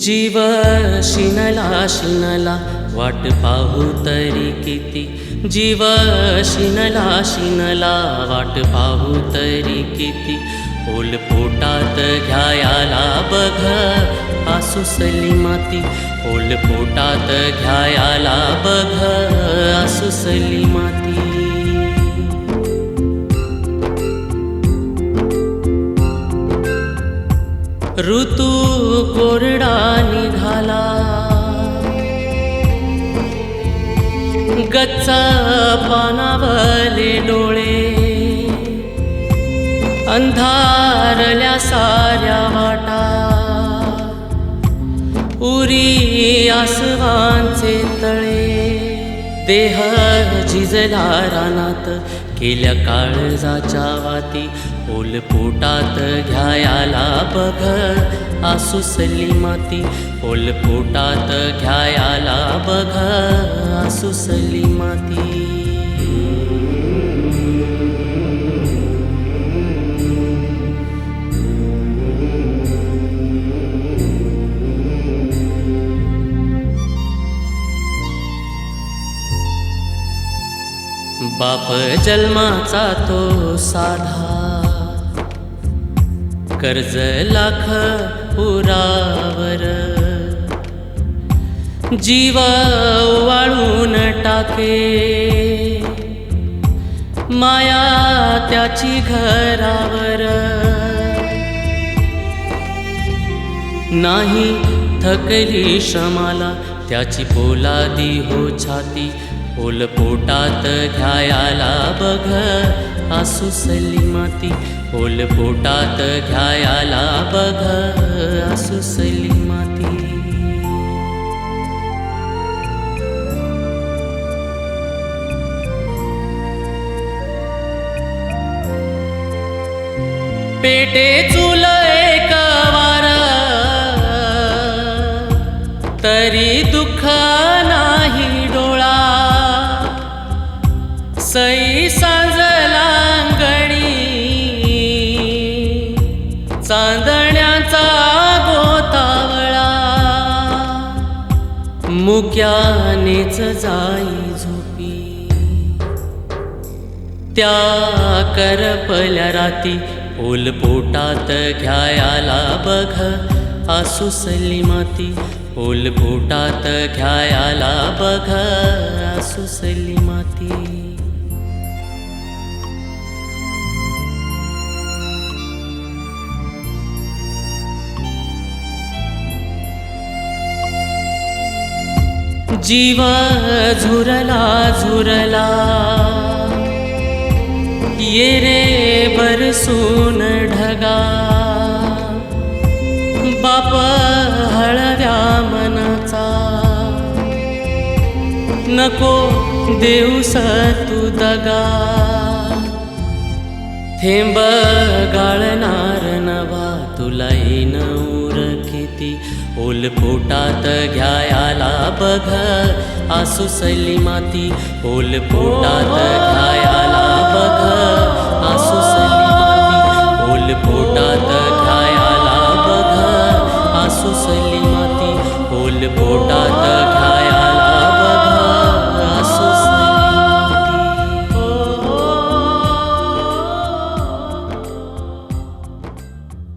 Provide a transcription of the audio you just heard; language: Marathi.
जीव शिनला शिनला वाट पाहू तरी किती? जीव शिनला शिनला वाट पाहू तरी किती? ओल पोटात घ्यायाला बघ आसुसली माती. ओल पोटात घ्यायाला बघ आसुसली माती. ऋतू कोरडा निघाला. गच्च पानावले डोळे. अंधारल्या साऱ्या वाटा. उरी आसवांचे तळे. देह झिजला रानात केल्या काळजाच्या वाती ओल पोटात घ्यायाला बघ आसुसली माती ओल पोटात घ्यायाला बघ आसुसली माती. बाप जन्माचा तो साधा. कर्ज लाख पुरावर. जीव वाळून टाके. माया त्याची घरावर. नाही थकली श्रमाला त्याची पोलादी हो छाती. ओल पोटात घ्यायाला बघ आसुसली माती ओल पोटात घ्यायाला बघ आसुसली माती पेटे चुल एक वार तरी दुःख चांदण्याचा गोतावळा. मुक्यानेच जाई झोपी. त्या करपल्या राती ओल पोटात घ्यायाला बघ आसुसली माती ओल पोटात घ्यायाला बघ आसुसली माती जीव झुरला झुरला. ये रे बरसून ढगा. बाप हळव्या मनाचा. नको देऊस तू दगा. थेंब गाळणार नवा तुला येईन उर किती ओल पोटात घ्यायाला बघ आसुसली माती ओल पोटात घ्यायाला बघ आसुसली माती ओल पोटात